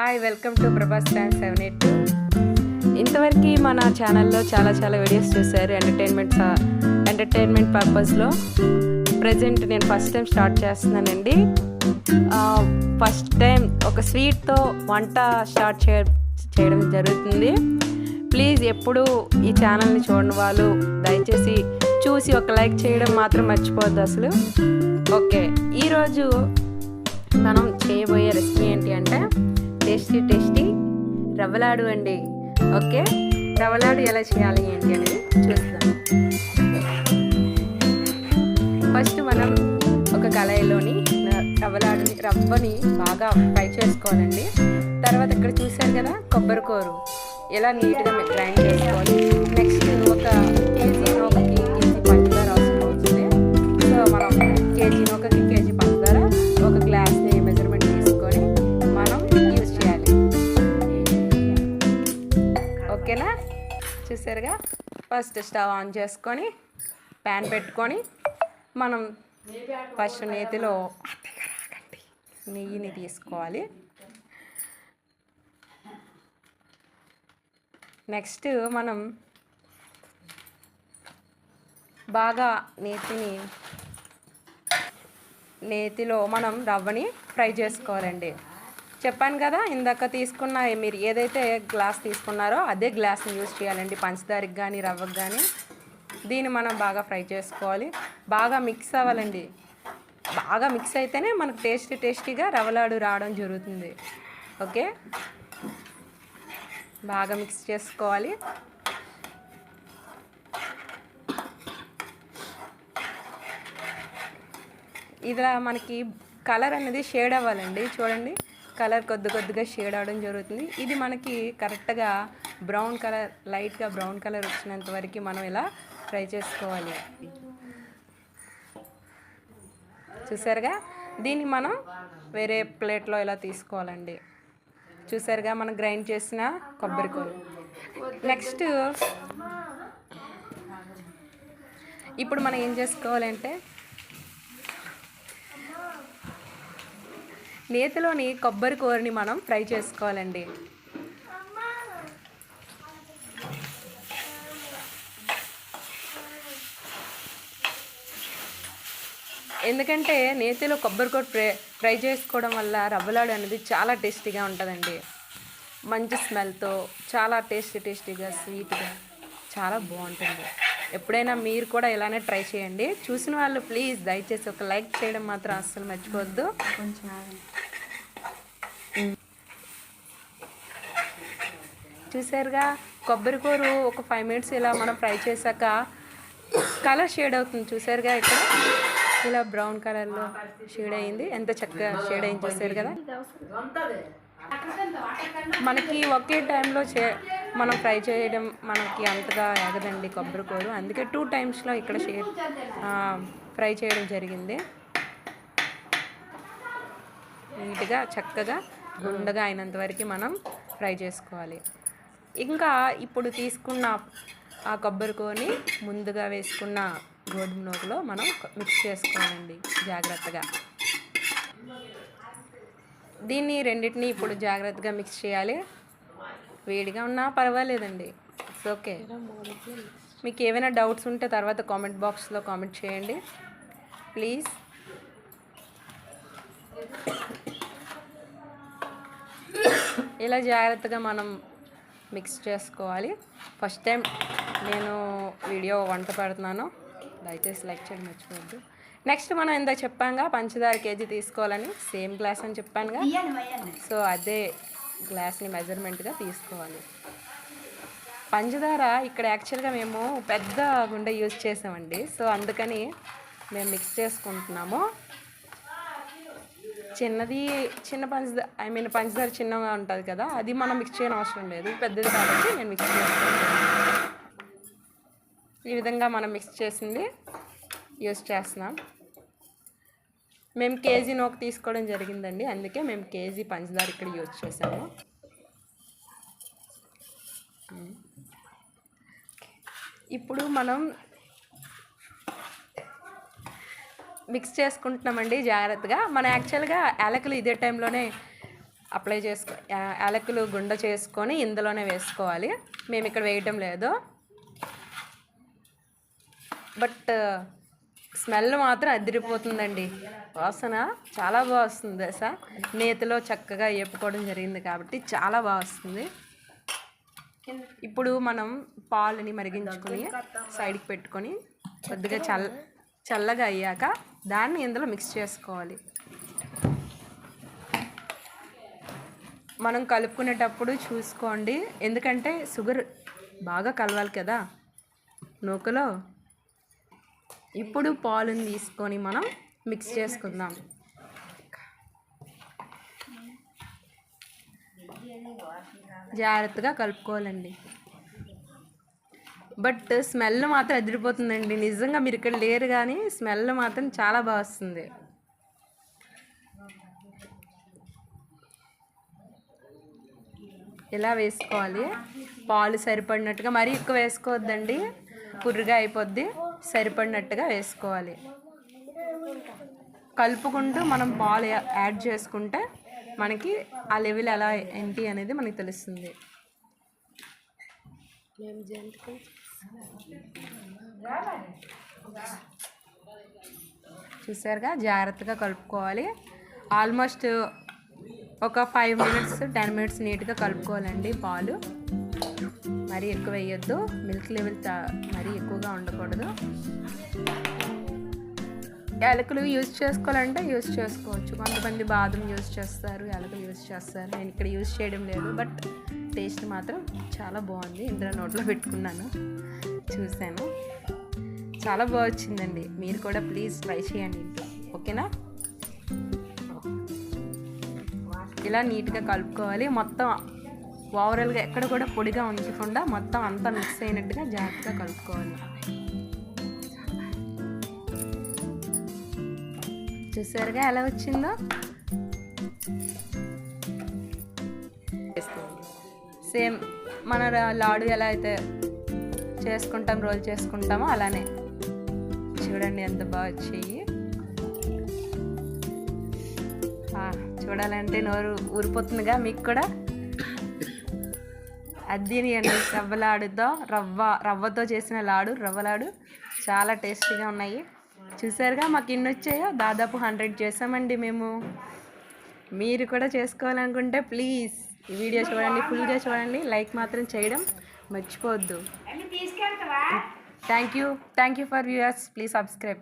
Hi welcome to Prabhas stand seven eight two ఇంతవరకు మన ఛానల్లో చాలా చాలా వీడియోస్ చూశారు ఎంటర్టైన్మెంట్ ఎంటర్టైన్మెంట్ పర్పస్లో ప్రజెంట్ నేను ఫస్ట్ టైం స్టార్ట్ చేస్తున్నానండి. ఫస్ట్ టైం ఒక స్వీట్తో వంట స్టార్ట్ చే చేయడం జరుగుతుంది. ప్లీజ్ ఎప్పుడు ఈ ఛానల్ని చూడని వాళ్ళు దయచేసి చూసి ఒక లైక్ చేయడం మాత్రం మర్చిపోద్దు అసలు. ఓకే ఈరోజు మనం చేయబోయే రెసిపీ ఏంటి అంటే టేస్టీ టేస్టీ రవ్వలాడు అండి. ఓకే? రవ్వలాడు ఎలా చేయాలి ఏంటి అనేది చూస్తాం ఫస్ట్ మనం ఒక కళాయిలోని రవ్వలాడుని రవ్వని బాగా ఫ్రై చేసుకోవాలండి. తర్వాత ఇక్కడ చూశారు కదా కొబ్బరి కూరు. ఎలా నీట్గా గ్రైండ్ చేసుకోవాలి. నెక్స్ట్ ఒక కేజీ ఒక కేజీ పంచదార అవసరం అవుతుంది సో మనం కేజీ నూకకి చూసారుగా? ఫస్ట్ స్టవ్ ఆన్ చేసుకొని ప్యాన్ పెట్టుకొని మనం ఫస్ట్ నేతిలో నెయ్యిని తీసుకోవాలి. నెక్స్ట్ మనం బాగా నేతిని నేతిలో మనం రవ్వని ఫ్రై చేసుకోవాలండి. చెప్పాను కదా ఇందాక తీసుకున్న మీరు ఏదైతే గ్లాస్ తీసుకున్నారో అదే గ్లాస్ని యూజ్ చేయాలండి పంచదారికి కానీ రవ్వకి కానీ దీన్ని మనం బాగా ఫ్రై చేసుకోవాలి. బాగా మిక్స్ అవ్వాలండి. బాగా మిక్స్ అయితేనే మనకు టేస్టీ టేస్టీగా రవ్వలాడు రావడం జరుగుతుంది. ఓకే? బాగా మిక్స్ చేసుకోవాలి. ఇలా మనకి కలర్ అనేది షేడ్ అవ్వాలండి చూడండి. కలర్ కొద్ది కొద్దిగా షేడ్ అవడం జరుగుతుంది. ఇది మనకి కరెక్ట్గా బ్రౌన్ కలర్ లైట్గా బ్రౌన్ కలర్ వచ్చినంత వరకు మనం ఇలా ఫ్రై చేసుకోవాలి. చూసారుగా? దీన్ని మనం వేరే ప్లేట్లో ఇలా తీసుకోవాలండి. చూసారుగా? మనం గ్రైండ్ చేసిన కొబ్బరి కూర. నెక్స్ట్ ఇప్పుడు మనం ఏం చేసుకోవాలంటే నేతిలోని కొబ్బరి కూరని మనం ఫ్రై చేసుకోవాలండి. ఎందుకంటే నేతిలో కొబ్బరి కూర ఫ్రై ఫ్రై చేసుకోవడం వల్ల రవ్వలాడు అనేది చాలా టేస్టీగా ఉంటుందండి. మంచి స్మెల్తో చాలా టేస్టీ టేస్టీగా స్వీట్గా చాలా బాగుంటుంది. ఎప్పుడైనా మీరు కూడా ఇలానే ట్రై చేయండి. చూసిన వాళ్ళు ప్లీజ్ దయచేసి ఒక లైక్ చేయడం మాత్రం అస్సలు మర్చిపోవద్దు. చూసారుగా కొబ్బరి కూర ఒక ఫైవ్ మినిట్స్ ఇలా మనం ఫ్రై చేశాక కలర్ షేడ్ అవుతుంది. చూసారుగా ఇక్కడ? ఇలా బ్రౌన్ కలర్లో షేడ్ అయింది. ఎంత చక్కగా షేడ్ అయింది చూసారు కదా? మనకి ఒకే టైంలో చే మనం ఫ్రై చేయడం మనకి అంతగా ఎగదండి కొబ్బరి కూర. అందుకే టూ టైమ్స్లో ఇక్కడ షేడ్ ఫ్రై చేయడం జరిగింది. నీట్గా చక్కగా గుండగా అయినంత వరకు మనం ఫ్రై చేసుకోవాలి. ఇంకా ఇప్పుడు తీసుకున్న ఆ కొబ్బరి కూరని ముందుగా వేసుకున్న గోధుమ నూకలో మనం మిక్స్ చేసుకోవాలండి జాగ్రత్తగా. దీన్ని రెండింటిని ఇప్పుడు జాగ్రత్తగా మిక్స్ చేయాలి. వేడిగా ఉన్నా పర్వాలేదండి. ఇట్స్ ఓకే మీకు ఏమైనా డౌట్స్ ఉంటే తర్వాత కామెంట్ బాక్స్లో కామెంట్ చేయండి. ప్లీజ్ ఇలా జాగ్రత్తగా మనం మిక్స్ చేసుకోవాలి. ఫస్ట్ టైం నేను వీడియో వంట పెడుతున్నాను. దయచేసి లైక్ చేయడం మర్చిపోవద్దు. నెక్స్ట్ మనం ఇందా చెప్పాంగా పంచదార కేజీ తీసుకోవాలని. సేమ్ గ్లాస్ అని చెప్పానుగా. సో అదే గ్లాస్ని మెజర్మెంట్గా తీసుకోవాలి. పంచదార ఇక్కడ యాక్చువల్గా మేము పెద్ద గుండె యూజ్ చేసామండి. సో అందుకని మేము మిక్స్ చేసుకుంటున్నాము. చిన్నది చిన్న పంచదార ఐ మీన్ పంచదార చిన్నగా ఉంటుంది కదా అది మనం మిక్స్ చేయని అవసరం లేదు. పెద్దది కాబట్టి నేను మిక్స్ చేసుకుంటాను ఈ విధంగా మనం మిక్స్ చేసింది యూస్ చేస్తున్నాం. మేము కేజీ నోక తీసుకోవడం జరిగిందండి. అందుకే మేము కేజీ పంచదార ఇక్కడ యూజ్ చేసాము ఇప్పుడు మనం మిక్స్ చేసుకుంటున్నామండి జాగ్రత్తగా. మన యాక్చువల్గా యాలకులు ఇదే టైంలోనే అప్లై చేసుకో యాలకులు గుండ చేసుకొని ఇందులోనే వేసుకోవాలి. మేము ఇక్కడ వేయటం లేదు. బట్ స్మెల్ మాత్రం అదిరిపోతుందండి. వాసన చాలా బాగా వస్తుంది సార్ నేతిలో చక్కగా వేపుకోవడం జరిగింది కాబట్టి చాలా బాగా వస్తుంది. ఇప్పుడు మనం పాలని మరిగించుకొని సైడ్కి పెట్టుకొని కొద్దిగా చల్ల చల్లగా అయ్యాక దాన్ని ఇందులో మిక్స్ చేసుకోవాలి. మనం కలుపుకునేటప్పుడు చూసుకోండి. ఎందుకంటే షుగర్ బాగా కలవాలి కదా. నూకలో ఇప్పుడు పాలుని తీసుకొని మనం మిక్స్ చేసుకుందాం. జాగ్రత్తగా కలుపుకోవాలండి. బట్ స్మెల్ మాత్రం అదిరిపోతుందండి నిజంగా మీరు ఇక్కడ లేరు కానీ స్మెల్ మాత్రం చాలా బాగా వస్తుంది. ఇలా వేసుకోవాలి? పాలు సరిపడినట్టుగా మరీ ఎక్కువ వేసుకోవద్దండి. పుర్రుగా అయిపోద్ది సరిపడినట్టుగా వేసుకోవాలి. కలుపుకుంటూ మనం పాలు యాడ్ చేసుకుంటే మనకి ఆ లెవెల్ ఎలా ఏంటి అనేది మనకి తెలుస్తుంది. చూసారుగా? జాగ్రత్తగా కలుపుకోవాలి. ఆల్మోస్ట్ ఒక ఫైవ్ మినిట్స్ టెన్ మినిట్స్ నీట్గా కలుపుకోవాలండి పాలు. మరీ ఎక్కువ వేయొద్దు మిల్క్ లెవెల్ చా- మరీ ఎక్కువగా ఉండకూడదు. యాలకులు యూజ్ చేసుకోవాలంటే యూజ్ చేసుకోవచ్చు. కొంతమంది బాదం యూజ్ చేస్తారు యాలకులు యూజ్ చేస్తారు. నేను ఇక్కడ యూజ్ చేయడం లేదు బట్ టేస్ట్ మాత్రం చాలా బాగుంది. ఇందులో నోట్లో పెట్టుకున్నాను చూశాను. చాలా బాగా వచ్చిందండి. మీరు కూడా ప్లీజ్ ట్రై చేయండి ఇంట్లో. ఓకేనా? ఇలా నీట్గా కలుపుకోవాలి. మొత్తం ఓవరాల్గా ఎక్కడ కూడా పొడిగా ఉంచకుండా మొత్తం అంతా మిక్స్ అయినట్టుగా జాగ్రత్తగా కలుపుకోవాలి. చూసారుగా ఎలా వచ్చిందో? సేమ్ మన లాడు ఎలా అయితే చేసుకుంటాం రోల్ చేసుకుంటామో అలానే. చూడండి ఎంత బాగా వచ్చాయి. చూడాలంటే నోరు ఊరిపోతుందిగా మీకు కూడా. అద్దీని అండి రవ్వ లాడుతో రవ్వ రవ్వతో చేసిన లాడు రవ్వ లాడు చాలా టేస్టీగా ఉన్నాయి. చూసారుగా మాకు ఇన్ని వచ్చాయో? దాదాపు హండ్రెడ్ చేసామండి మేము. మీరు కూడా చేసుకోవాలనుకుంటే ప్లీజ్. ఈ వీడియో చూడండి ఫుల్గా చూడండి. లైక్ మాత్రం చేయడం మర్చిపోవద్దు. Thank you thank you for viewers please subscribe